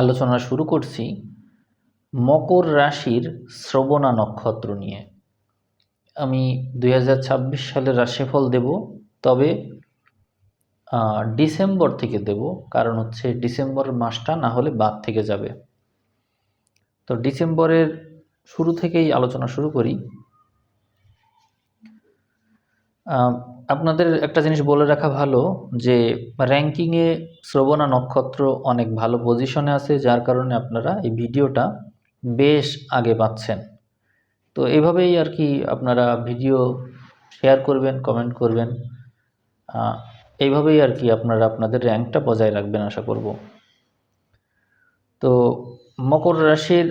আলোচনা শুরু করছি মকর রাশির শ্রবণা নক্ষত্র নিয়ে। আমি দু হাজার ছাব্বিশ সালের রাশিফল দেব, তবে ডিসেম্বর থেকে দেব, কারণ হচ্ছে ডিসেম্বর মাসটা না হলে বাদ থেকে যাবে। তো ডিসেম্বরের শুরু থেকেই আলোচনা শুরু করি। আপনাদের একটা জিনিস বলে রাখা ভালো যে র্যাঙ্কিংয়ে শ্রবণা নক্ষত্র অনেক ভালো পজিশনে আছে, যার কারণে আপনারা এই ভিডিওটা বেশ আগে পাচ্ছেন। তো এভাবেই আর কি আপনারা ভিডিও শেয়ার করবেন কমেন্ট করবেন। এইভাবেই আর কি আপনারা আপনাদের র্যাঙ্কটা বজায় রাখবেন, আশা করব। তো মকর রাশির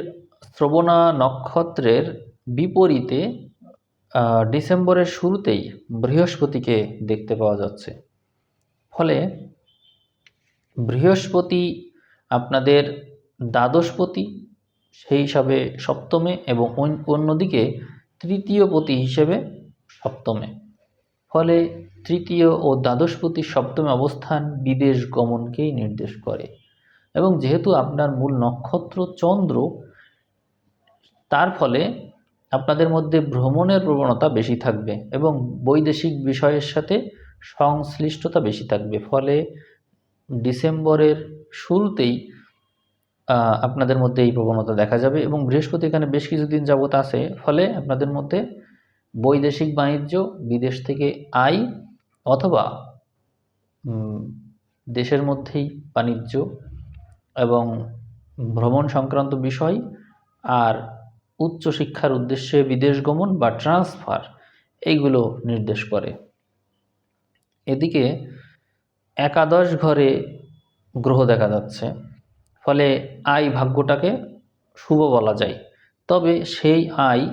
শ্রবণা নক্ষত্রের বিপরীতে ডিসেম্বরের শুরুতেই বৃহস্পতিকে দেখতে পাওয়া যাচ্ছে। ফলে বৃহস্পতি আপনাদের দ্বাদশপতি, সেই হিসাবে সপ্তমে এবং অন- অন্যদিকে তৃতীয় পতি হিসেবে সপ্তমে। ফলে তৃতীয় ও দ্বাদশপতি সপ্তমে অবস্থান বিদেশ গমনকেই নির্দেশ করে। এবং যেহেতু আপনার মূল নক্ষত্র চন্দ্র, তার ফলে আপনাদের মধ্যে ভ্রমণের প্রবণতা বেশি থাকবে এবং বৈদেশিক বিষয়ের সাথে সংশ্লিষ্টতা বেশি থাকবে। ফলে ডিসেম্বরের শুরুতেই আপনাদের মধ্যে এই প্রবণতা দেখা যাবে এবং বৃহস্পতি এখানে বেশ কিছুদিন যাবত আছে। ফলে আপনাদের মধ্যে বৈদেশিক বাণিজ্য, বিদেশ থেকে আয় অথবা দেশের মধ্যেই বাণিজ্য এবং ভ্রমণ সংক্রান্ত বিষয় আর উচ্চশিক্ষার উদ্দেশ্যে বিদেশ গমন বা ট্রান্সফার, এইগুলো নির্দেশ করে। এদিকে একাদশ ঘরে গ্রহ দেখা যাচ্ছে, ফলে আয় ভাগ্যটাকে শুভ বলা যায়। তবে সেই আয়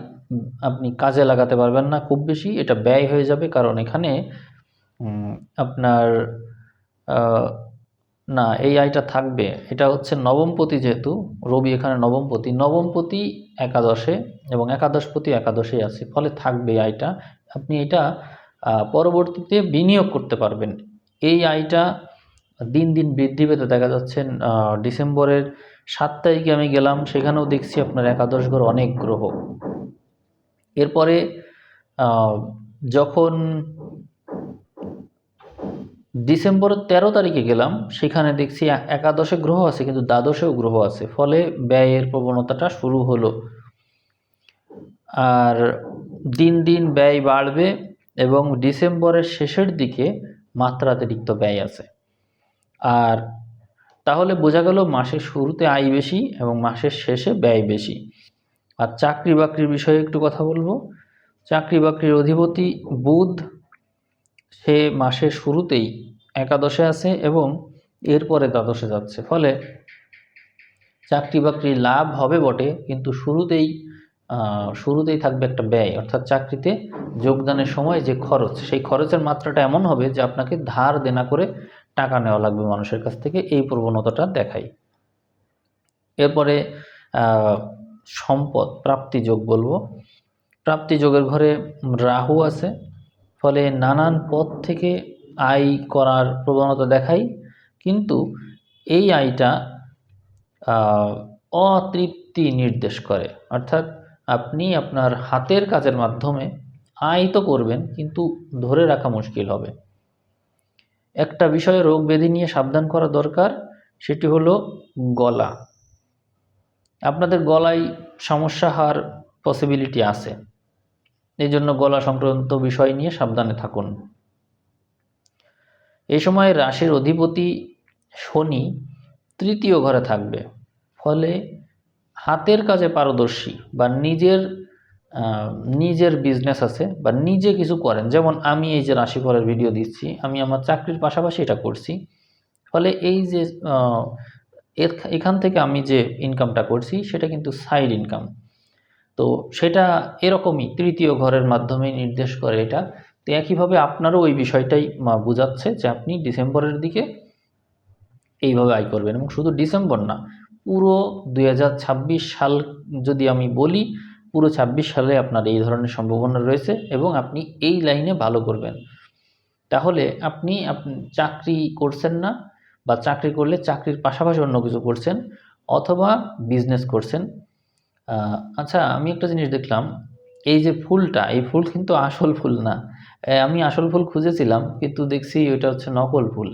আপনি কাজে লাগাতে পারবেন না খুব বেশি, এটা ব্যয় হয়ে যাবে কারণ এখানে আপনার না এই আয়টা থাকবে। এটা হচ্ছে নবমপতি যেহেতু, রবি এখানে নবমপতি নবমপতি একাদশে এবং একাদশপতি একাদশে আছে, ফলে থাকবে আয়টা আপনি এটা পরবর্তীতে বিনিয়োগ করতে পারবেন। এই আয়টা দিন দিন বৃদ্ধি পেতে দেখা যাচ্ছে ডিসেম্বরের সাত তারিখে আমি গেলাম, সেখানেও দেখছি আপনার একাদশ ঘর অনেক গ্রহ। এরপরে যখন ডিসেম্বরের তেরো তারিখে গেলাম, সেখানে দেখছি একাদশে গ্রহ আছে, কিন্তু দ্বাদশেও গ্রহ আছে। ফলে ব্যয়ের প্রবণতাটা শুরু হলো। আর দিন দিন ব্যয় বাড়বে এবং ডিসেম্বরের শেষের দিকে মাত্রাতিরিক্ত ব্যয় আছে। আর তাহলে বোঝা গেল মাসের শুরুতে আয় বেশি এবং মাসের শেষে ব্যয় বেশি। আর চাকরি বাকরির বিষয়ে একটু কথা বলব। চাকরি বাকরির অধিপতি বুধ সে মাসের শুরুতেই একাদশে আছে এবং এরপরে দ্বাদশে যাচ্ছে। ফলে চাকরি বাকরি লাভ হবে বটে, কিন্তু শুরুতেই শুরুতেই থাকবে একটা ব্যয়। অর্থাৎ চাকরিতে যোগদানের সময় যে খরচ, সেই খরচের মাত্রাটা এমন হবে যে আপনাকে ধার দেনা করে টাকা নেওয়া লাগবে মানুষের কাছ থেকে। এই প্রবণতাটা দেখাই। এরপরে সম্পদ, প্রাপ্তি যোগ বলব। প্রাপ্তি যোগের ঘরে রাহু আছে। ফলে নানান পথ থেকে আয় করার প্রবণতা দেখায় কিন্তু এই আয়টা অতৃপ্তি নির্দেশ করে। অর্থাৎ আপনি আপনার হাতের কাজের মাধ্যমে আয় তো করবেন, কিন্তু ধরে রাখা মুশকিল হবে। একটা বিষয়ে রোগ ব্যাধি নিয়ে সাবধান করা দরকার, সেটি হলো গলা। আপনাদের গলায় সমস্যা হওয়ার পসিবিলিটি আছে। এই জন্য গলা সংক্রান্ত বিষয় নিয়ে সাবধানে থাকুন। এই সময় রাশির অধিপতি শনি তৃতীয় ঘরে থাকবে। ফলে হাতের কাজে পারদর্শী বা নিজের নিজের বিজনেস আছে বা নিজে কিছু করেন। যেমন আমি এই যে রাশিফলের ভিডিও দিচ্ছি, আমি আমার চাকরির পাশাপাশি এটা করছি। ফলে এই যে এখান থেকে আমি যে ইনকামটা করছি, সেটা কিন্তু সাইড ইনকাম তো সেটা এরকমই তৃতীয় ঘরের মাধ্যমে নির্দেশ করে এটা। তো একইভাবে আপনারও ওই বিষয়টাই বোঝাচ্ছে যে আপনি ডিসেম্বরের দিকে এইভাবে আয় করবেন এবং শুধু ডিসেম্বর না, পুরো দুই হাজার ছাব্বিশ সাল যদি আমি বলি, পুরো ছাব্বিশ সালে আপনার এই ধরনের সম্ভাবনা রয়েছে এবং আপনি এই লাইনে ভালো করবেন। তাহলে আপনি চাকরি করছেন না বা চাকরি করলে চাকরির পাশাপাশি অন্য কিছু করছেন অথবা বিজনেস করছেন আচ্ছা আমি একটা জিনিস দেখলাম, এই যে ফুলটা, এই ফুল কিন্তু আসল ফুল না। আমি আসল ফুল খুঁজেছিলাম, কিন্তু দেখছি ওইটা হচ্ছে নকল ফুল।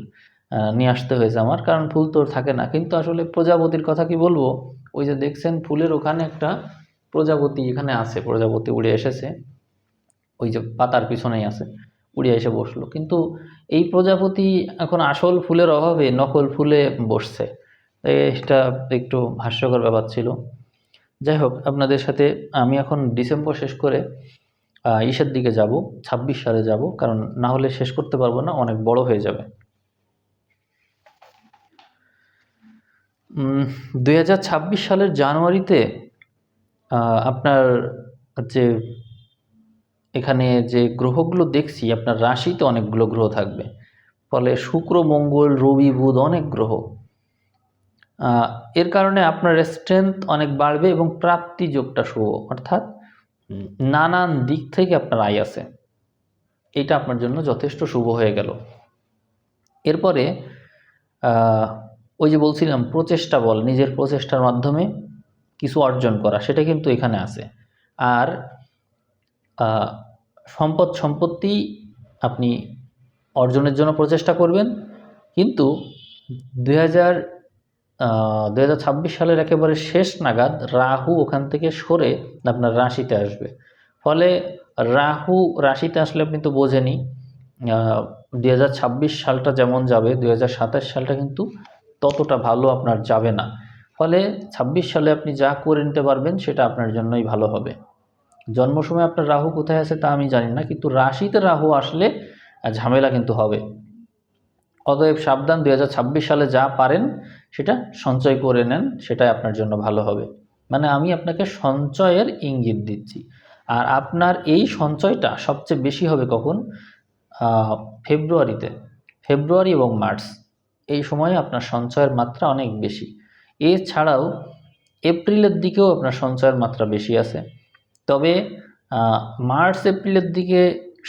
নিয়ে আসতে হয়েছে আমার, কারণ ফুল তো থাকে না। কিন্তু আসলে প্রজাপতির কথা কি বলব? ওই যে দেখছেন ফুলের ওখানে একটা প্রজাপতি এখানে আছে, প্রজাপতি উড়ে এসেছে। ওই যে পাতার পিছনেই আছে, উড়ে এসে বসল। কিন্তু এই প্রজাপতি এখন আসল ফুলের অভাবে নকল ফুলে বসছে। এটা একটু হাস্যকর ব্যাপার ছিল। যাই হোক আপনাদের সাথে আমি এখন ডিসেম্বর শেষ করে ইসের দিকে যাব, ছাব্বিশ সালে যাব, কারণ না হলে শেষ করতে পারব না, অনেক বড় হয়ে যাবে। দুই হাজার ছাব্বিশ সালের জানুয়ারিতে আপনার যে, এখানে যে গ্রহগুলো দেখছি, আপনার রাশিতে অনেকগুলো গ্রহ থাকবে। ফলে শুক্র, মঙ্গল, রবি, বুধ অনেক গ্রহ। এর কারণে আপনার স্ট্রেংথ অনেক বাড়বে এবং প্রাপ্তি যোগটা শুভ অর্থাৎ নানান দিক থেকে আপনার আয় আছে। এটা আপনার জন্য যথেষ্ট শুভ হয়ে গেল। এরপরে ওই যে বলছিলাম প্রচেষ্টা বল নিজের প্রচেষ্টার মাধ্যমে কিছু অর্জন করা সেটা কিন্তু এখানে আছে। আর সম্পদ সম্পত্তি আপনি অর্জনের জন্য প্রচেষ্টা করবেন কিন্তু দু হাজার ছাব্বিশ সালের একেবারে শেষ নাগাদ রাহু ওখান থেকে সরে আপনার রাশিতে আসবে। ফলে রাহু রাশিতে আসলে আপনি তো বোঝেনি দুই হাজার ছাব্বিশ সালটা যেমন যাবে, দুই হাজার সাতাশ সালটা কিন্তু ততটা ভালো আপনার যাবে না। ফলে ছাব্বিশ সালে আপনি যা করে নিতে পারবেন সেটা আপনার জন্যই ভালো হবে। জন্ম সময় আপনার রাহু কোথায় আছে তা আমি জানি না, কিন্তু রাশিতে রাহু আসলে ঝামেলা কিন্তু হবে। অতএব সাবধান, দুই হাজার ছাব্বিশ সালে যা পারেন সেটা সঞ্চয় করে নেন, সেটাই আপনার জন্য ভালো হবে। মানে আমি আপনাকে সঞ্চয়ের ইঙ্গিত দিচ্ছি। আর আপনার এই সঞ্চয়টা সবচেয়ে বেশি হবে কখন? ফেব্রুয়ারিতে। ফেব্রুয়ারি এবং মার্চ। এই সময়ে আপনার সঞ্চয়ের মাত্রা অনেক বেশি। এছাড়াও এপ্রিলের দিকেও আপনার সঞ্চয়ের মাত্রা বেশি আছে। তবে মার্চ, এপ্রিলের দিকে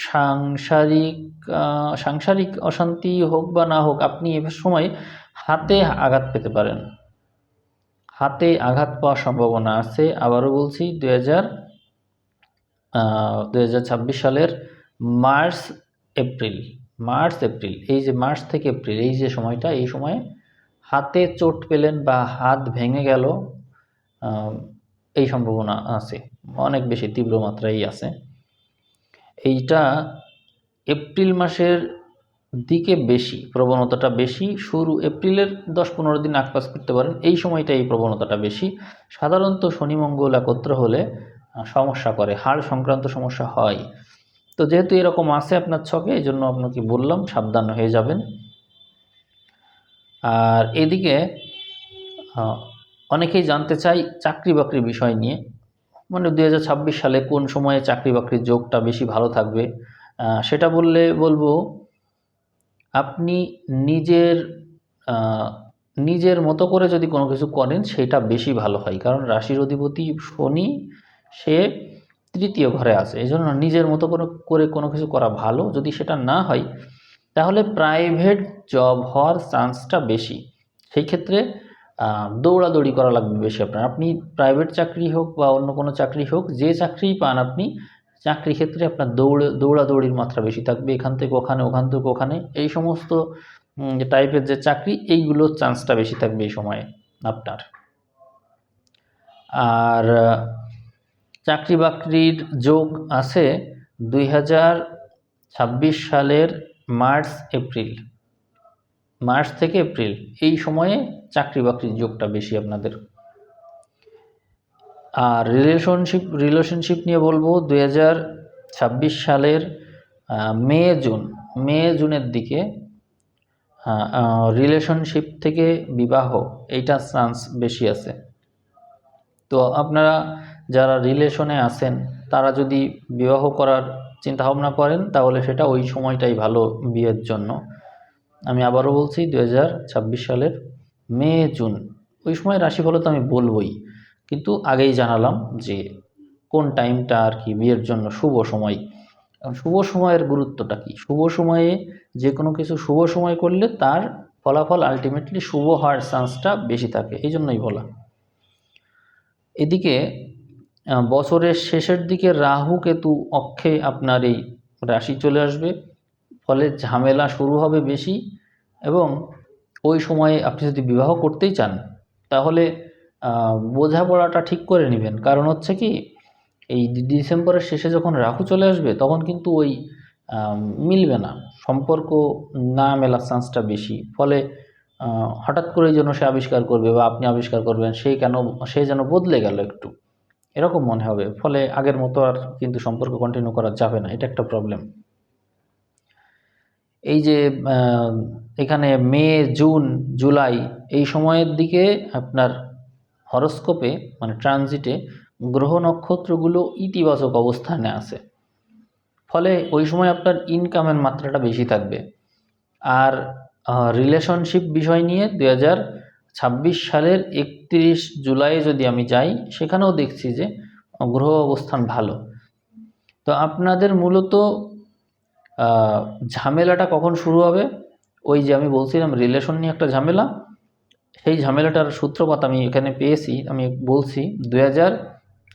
সাংসারিক সাংসারিক অশান্তি হোক বা না হোক, আপনি এ সময় হাতে আঘাত পেতে পারেন। হাতে আঘাত পাওয়ার সম্ভাবনা আছে। আবারও বলছি দুই হাজার সালের মার্চ, এপ্রিল মার্চ, এপ্রিল, এই যে মার্চ থেকে এপ্রিল, এই যে সময়টা, এই সময়ে হাতে চোট পেলেন বা হাত ভেঙে গেল এই সম্ভাবনা আছে। অনেক বেশি তীব্র মাত্রায় আছে। এইটা এপ্রিল মাসের দিকে বেশি, প্রবণতাটা বেশি, শুরু এপ্রিলের দশ পনেরো দিন আকপাস করতে পারেন, এই সময়টা এই প্রবণতাটা বেশি। সাধারণত শনি, মঙ্গল একত্র হলে সমস্যা করে, হাড় সংক্রান্ত সমস্যা হয়। তো যেহেতু এরকম আছে আপনার ছকে, এই জন্য আপনাকে বললাম, সাবধান হয়ে যাবেন। আর এদিকে অনেকেই জানতে চাই চাকরি বাকরির বিষয় নিয়ে। মানে দু হাজার ছাব্বিশ সালে কোন সময়ে চাকরি বাকরির যোগটা বেশি ভালো থাকবে? সেটা বললে বলব আপনি নিজের নিজের মতো করে যদি কোনো কিছু করেন, সেটা বেশি ভালো হয়। কারণ রাশির অধিপতি শনি, সে তৃতীয় ঘরে আছে। এই জন্য নিজের মতো করে করে কোনো কিছু করা ভালো। যদি সেটা না হয়, তাহলে প্রাইভেট জব হওয়ার চান্সটা বেশি। সেই ক্ষেত্রে দৌড়াদৌড়ি করা লাগবে বেশি আপনার। আপনি প্রাইভেট চাকরি হোক বা অন্য কোনো চাকরি হোক, যে চাকরিই পান আপনি চাকরি ক্ষেত্রে আপনার দৌড়ে, দৌড়াদৌড়ির মাত্রা বেশি থাকবে এখান থেকে ওখানে, ওখান থেকে ওখানে। এই সমস্ত টাইপের যে চাকরি এইগুলোর চান্সটা বেশি থাকবে এই সময়ে আপনার। আর চাকরি বাকরির যোগ আছে দুই হাজার ছাব্বিশ সালের মার্চ, এপ্রিল। মার্চ থেকে এপ্রিল। এই সময়ে চাকরি বাকরির যোগটা বেশি আপনাদের। আর রিলেশনশিপ রিলেশনশিপ নিয়ে বলব, দুই হাজার ছাব্বিশ সালের মে, জুন, মে, জুনের দিকে রিলেশনশিপ থেকে বিবাহ, এইটা চান্স বেশি আছে। তো আপনারা যারা রিলেশনে আছেন, তারা যদি বিবাহ করার চিন্তাভাবনা করেন, তাহলে সেটা ওই সময়টাই ভালো বিয়ের জন্য। আমি আবারও বলছি দু হাজার ছাব্বিশ সালের মে, জুন, ওই সময় রাশিফল তো আমি বলবই। কিন্তু আগেই জানালাম যে কোন টাইমটা আর কি বিয়ের জন্য শুভ সময়। এখন শুভ সময়ের গুরুত্বটা কি? শুভ সময়ে যে কোনো কিছু শুভ সময় করলে তার ফলাফল আলটিমেটলি শুভ হওয়ার চান্সটা বেশি থাকে, এই জন্যই বলা। এদিকে বছরের শেষের দিকে রাহু কেতু অক্ষে আপনার এই রাশি চলে আসবে। ফলে ঝামেলা শুরু হবে বেশি এবং ওই সময়ে আপনি যদি বিবাহ করতেই চান, তাহলে বোঝাপড়াটা ঠিক করে নেবেন। কারণ হচ্ছে কি, এই ডিসেম্বরের শেষে যখন রাহু চলে আসবে, তখন কিন্তু ওই মিলবে না। সম্পর্ক না মেলার চান্সটা বেশি। ফলে হঠাৎ করেই যেন সে আবিষ্কার করবে বা আপনি আবিষ্কার করবেন, সে কেন, সে যেন বদলে গেল একটু। এরকম মনে হবে। ফলে আগের মতো আর কিন্তু সম্পর্ক কন্টিনিউ করা যাবে না। এটা একটা প্রবলেম এই যে এখানে মে, জুন, জুলাই এই সময়ের দিকে আপনার হরস্কোপে মানে ট্রানজিটে গ্রহ নক্ষত্রগুলো ইতিবাচক অবস্থানে আছে। ফলে ওই সময় আপনার ইনকামের মাত্রাটা বেশি থাকবে। আর রিলেশনশিপ বিষয় নিয়ে দু ছাব্বিশ সালের একত্রিশ জুলাই যদি আমি যাই, সেখানেও দেখছি যে গ্রহ অবস্থান ভালো। তো আপনাদের মূলত ঝামেলাটা কখন শুরু হবে? ওই যে আমি বলছিলাম রিলেশন নিয়ে একটা ঝামেলা। সেই ঝামেলাটার সূত্রপাত আমি এখানে পেয়েছি, আমি বলছি দুই হাজার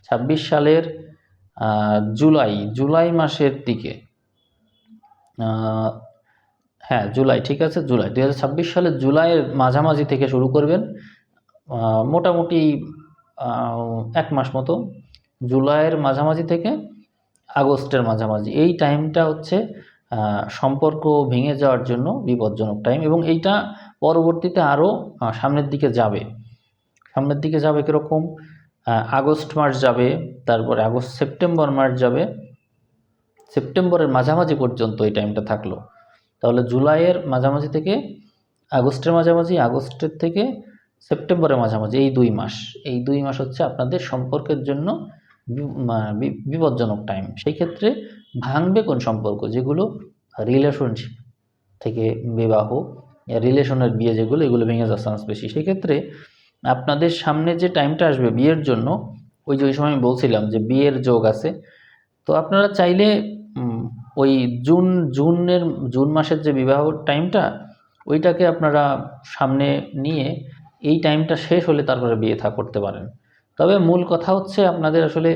ছাব্বিশ সালের জুলাই জুলাই মাসের দিকে। হ্যাঁ জুলাই, ঠিক আছে, জুলাই। দুই হাজার ছাব্বিশ সালের জুলাইয়ের মাঝামাঝি থেকে শুরু করবেন। মোটামুটি এক মাস মতো। জুলাইয়ের মাঝামাঝি থেকে আগস্টের মাঝামাঝি। এই টাইমটা হচ্ছে সম্পর্ক ভেঙে যাওয়ার জন্য বিপজ্জনক টাইম এবং এইটা পরবর্তীতে আরও সামনের দিকে যাবে। সামনের দিকে যাবে কীরকম? আগস্ট মাস যাবে, তারপরে আগস্ট, সেপ্টেম্বর মাস যাবে। সেপ্টেম্বরের মাঝামাঝি পর্যন্ত এই টাইমটা থাকল। তাহলে জুলাইয়ের মাঝামাঝি থেকে আগস্টের মাঝামাঝি, আগস্টের থেকে সেপ্টেম্বরের মাঝামাঝি, এই দুই মাস। এই দুই মাস হচ্ছে আপনাদের সম্পর্কের জন্য বিপজ্জনক টাইম সেই ক্ষেত্রে ভাঙবে কোন সম্পর্ক? যেগুলো রিলেশনশিপ থেকে বিবাহ রিলেশনের বিয়ে যেগুলো, এগুলো ভেঙে যাওয়ার চান্স বেশি। সেক্ষেত্রে আপনাদের সামনে যে টাইমটা আসবে বিয়ের জন্য, ওই যে ওই সময় আমি বলছিলাম যে বিয়ের যোগ আছে, তো আপনারা চাইলে ওই জুন, জুনের, জুন মাসের যে বিবাহ টাইমটা ওইটাকে আপনারা সামনে নিয়ে এই টাইমটা শেষ হলে তারপরে বিয়ে থা, করতে পারেন। তবে মূল কথা হচ্ছে আপনাদের আসলে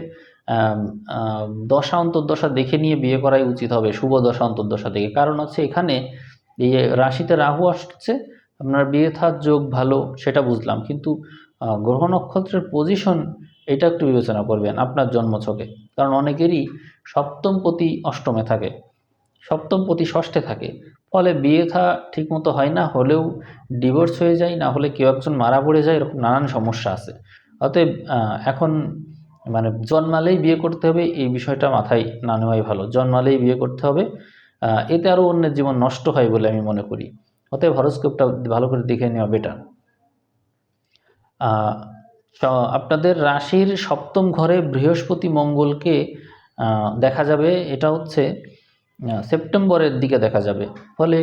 দশা অন্তর্দশা দেখে নিয়ে বিয়ে করাই উচিত হবে, শুভ দশা অন্তর্দশা দেখে। কারণ হচ্ছে এখানে এই রাশিতে রাহু আসছে, আপনার বিয়ে থার যোগ ভালো, সেটা বুঝলাম। কিন্তু গ্রহ নক্ষত্রের পজিশন এটা একটু বিবেচনা করবেন আপনার জন্মছকে। কারণ অনেকেরই সপ্তম পতি অষ্টমে থাকে, সপ্তম পতি ষষ্ঠে থাকে। ফলে বিয়ে থা ঠিকমতো হয় না, হলেও ডিভোর্স হয়ে যায়, না হলে কেউ একজন মারা পড়ে যায়, এরকম নানান সমস্যা আছে। অতএব এখন মানে জন্মালেই বিয়ে করতে হবে, এই বিষয়টা মাথায় না নেওয়াই ভালো। জন্মালেই বিয়ে করতে হবে এতে আরও অন্যের জীবন নষ্ট হয় বলে আমি মনে করি। অতএব হরস্কোপটা ভালো করে দেখে নেওয়া বেটার আপনাদের রাশির সপ্তম ঘরে বৃহস্পতি মঙ্গলকে দেখা যাবে, এটা হচ্ছে সেপ্টেম্বরের দিকে দেখা যাবে। ফলে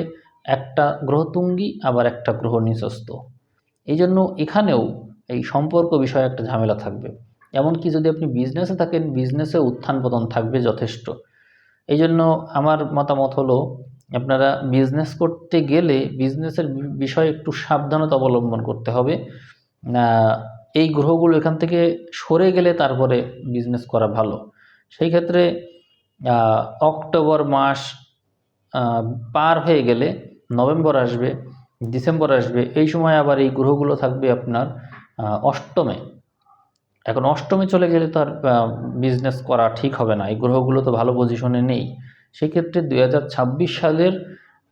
একটা গ্রহ তুঙ্গি আবার একটা গ্রহ নিচস্ত এই জন্য এখানেও এই সম্পর্ক বিষয়ে একটা ঝামেলা থাকবে। এমনকি যদি আপনি বিজনেসে থাকেন বিজনেসে উত্থান পতন থাকবে যথেষ্ট। এই জন্য আমার মতামত হলো, আপনারা বিজনেস করতে গেলে বিজনেসের বিষয়ে একটু সাবধানতা অবলম্বন করতে হবে। এই গ্রহগুলো এখান থেকে সরে গেলে তারপরে বিজনেস করা ভালো। সেই ক্ষেত্রে অক্টোবর মাস পার হয়ে গেলে নভেম্বর আসবে, ডিসেম্বর আসবে, এই সময় আবার এই গ্রহগুলো থাকবে আপনার অষ্টমে। এখন অষ্টমে চলে গেলে তো আর বিজনেস করা ঠিক হবে না। এই গ্রহগুলো তো ভালো পজিশনে নেই। সেক্ষেত্রে দুই হাজার ছাব্বিশ সালের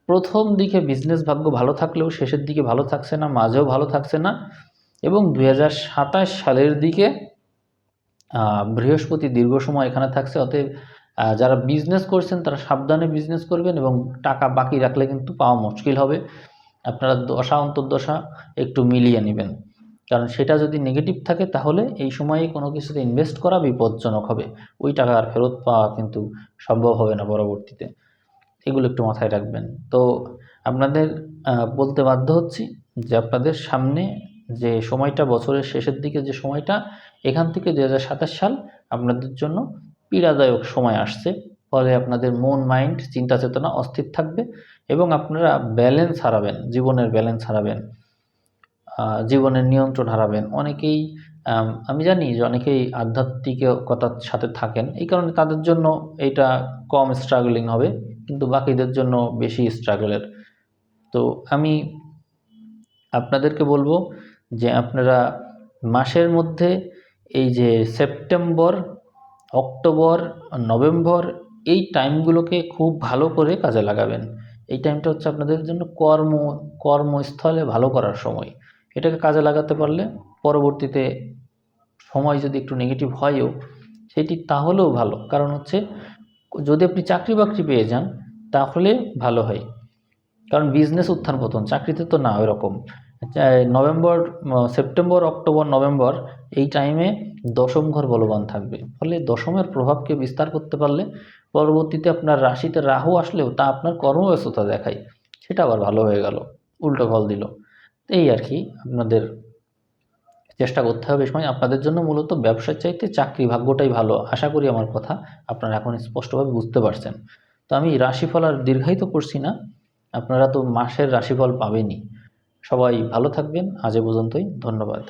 প্রথম দিকে বিজনেস ভাগ্য ভালো থাকলেও শেষের দিকে ভালো থাকছে না, মাঝেও ভালো থাকছে না এবং দুই হাজার সাতাশ সালের দিকে বৃহস্পতি দীর্ঘ সময় এখানে থাকছে। অতএব যারা বিজনেস করছেন তারা সাবধানে বিজনেস করবেন এবং টাকা বাকি রাখলে কিন্তু পাওয়া মুশকিল হবে। আপনারা দশা অন্তর্দশা একটু মিলিয়ে নেবেন। কারণ সেটা যদি নেগেটিভ থাকে তাহলে এই সময়ে কোনো কিছুতে ইনভেস্ট করা বিপজ্জনক হবে। ওই টাকা আর ফেরত পাওয়া কিন্তু সম্ভব হবে না পরবর্তীতে। এগুলো একটু মাথায় রাখবেন। তো আপনাদের বলতে বাধ্য হচ্ছি যে আপনাদের সামনে যে সময়টা, বছরের শেষের দিকে যে সময়টা, এখান থেকে দু হাজার সাতাশ সাল আপনাদের জন্য পীড়াদায়ক সময় আসছে। ফলে আপনাদের মন, মাইন্ড চিন্তা চেতনা অস্থির থাকবে এবং আপনারা ব্যালেন্স হারাবেন, জীবনের ব্যালেন্স হারাবেন। জীবনের নিয়ন্ত্রণ হারাবেন। অনেকেই আম, জানি যে অনেকেই আধ্যাত্মিকতার সাথে থাকেন। এই কারণে তাদের জন্য এটা কম স্ট্রাগলিং হবে কিন্তু বাকিদের জন্য বেশি স্ট্রাগলের তো আমি আপনাদেরকে বলব যে আপনারা মাসের মধ্যে এই যে সেপ্টেম্বর অক্টোবর নভেম্বর এই টাইমগুলোকে খুব ভালো করে কাজে লাগাবেন। এই টাইমটা হচ্ছে আপনাদের জন্য কর্ম কর্মস্থলে ভালো করার সময়। এটাকে কাজে লাগাতে পারলে পরবর্তীতে সময় যদি একটু নেগেটিভ হয়ও, সেটি তাহলেও ভালো। কারণ হচ্ছে, যদি আপনি চাকরি বাকরি পেয়ে যান, তাহলে ভালো হয়। কারণ বিজনেস উত্থান পতন, চাকরিতে তো না ওইরকম। নভেম্বর, সেপ্টেম্বর, অক্টোবর, নভেম্বর, এই টাইমে দশম ঘর বলবান থাকবে। ফলে দশমের প্রভাবকে বিস্তার করতে পারলে পরবর্তীতে আপনার রাশিতে রাহু আসলেও তা আপনার কর্মব্যস্ততা দেখায়। সেটা আবার ভালো হয়ে গেল। উল্টো ফল দিল। এই আর কি, আপনাদের চেষ্টা করতে হবে সময়। আপনাদের জন্য মূলত ব্যবসার চাইতে চাকরি ভাগ্যটাই ভালো, আশা করি আমার কথা আপনারা এখন স্পষ্টভাবে বুঝতে পারছেন। তো আমি রাশিফল আর দীর্ঘায়িত করছি না, আপনারা তো মাসের রাশিফল পাবেনই। সবাই ভালো থাকবেন, আজ পর্যন্তই, ধন্যবাদ।